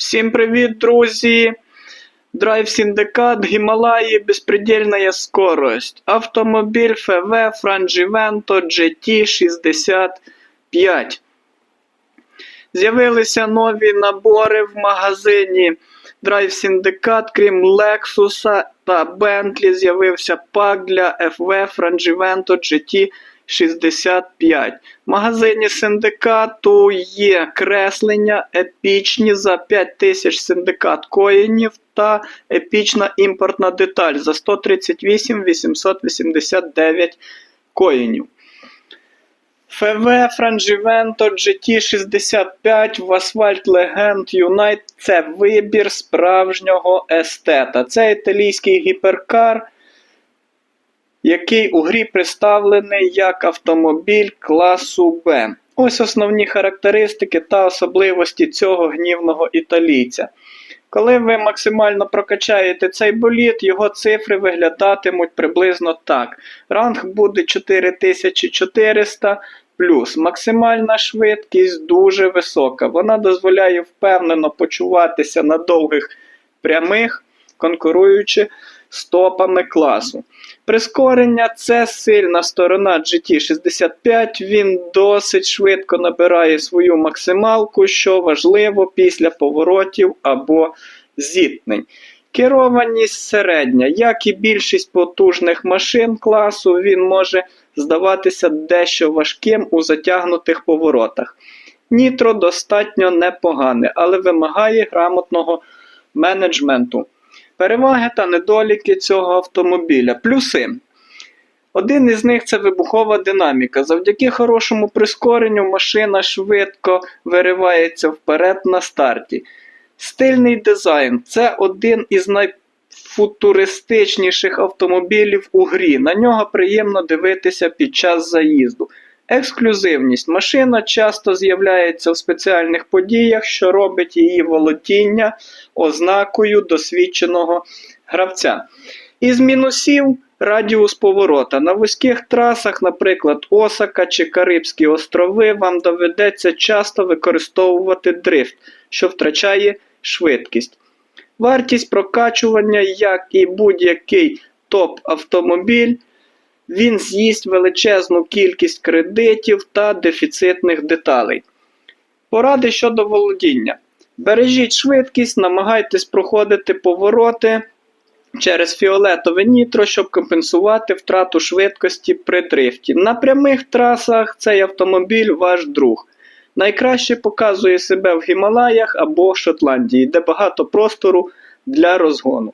Всім привіт, друзі! Драйв Синдикат, Гімалаї, безпредельна скорость. Автомобіль ФВ Frangivento GT65. З'явилися нові набори в магазині Drive Syndicate, крім Lexus та Bentley, з'явився пак для FV Frangivento GT65. В магазині синдикату є креслення епічні за 5000 синдикат коїнів та епічна імпортна деталь за 138 889 коїнів. ФВ Frangivento GT65 в Asphalt Legend Unite це вибір справжнього естета. Це італійський гіперкар, який у грі представлений як автомобіль класу Б. Ось основні характеристики та особливості цього гнівного італійця. Коли ви максимально прокачаєте цей болід, його цифри виглядатимуть приблизно так. Ранг буде 4400 плюс. Максимальна швидкість дуже висока. Вона дозволяє впевнено почуватися на довгих прямих, конкуруючи стопами класу. Прискорення це сильна сторона GT65, він досить швидко набирає свою максималку, що важливо після поворотів або зіткнень. Керованість середня, як і більшість потужних машин класу, він може здаватися дещо важким у затягнутих поворотах. Нітро достатньо непогане, але вимагає грамотного менеджменту. Переваги та недоліки цього автомобіля. Плюси. Один із них це вибухова динаміка. Завдяки хорошому прискоренню машина швидко виривається вперед на старті. Стильний дизайн це один із найфутуристичніших автомобілів у грі. На нього приємно дивитися під час заїзду. Ексклюзивність. Машина часто з'являється в спеціальних подіях, що робить її володіння ознакою досвідченого гравця. Із мінусів радіус поворота. На вузьких трасах, наприклад, Осака чи Карибські острови, вам доведеться часто використовувати дрифт, що втрачає швидкість. Вартість прокачування, як і будь-який топ-автомобіль, він з'їсть величезну кількість кредитів та дефіцитних деталей. Поради щодо володіння. Бережіть швидкість, намагайтесь проходити повороти через фіолетове нітро, щоб компенсувати втрату швидкості при дрифті. На прямих трасах цей автомобіль ваш друг. Найкраще показує себе в Гімалаях або Шотландії, де багато простору для розгону.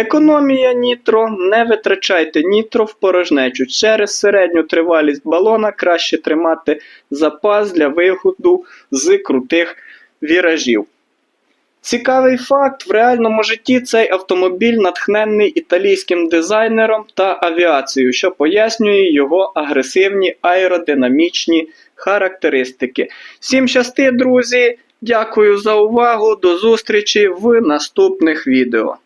Економія нітро. Не витрачайте нітро в порожнечу. Через середню тривалість балона краще тримати запас для виходу з крутих віражів. Цікавий факт: в реальному житті цей автомобіль натхнений італійським дизайнером та авіацією, що пояснює його агресивні аеродинамічні характеристики. Всім щасти, друзі! Дякую за увагу! До зустрічі в наступних відео.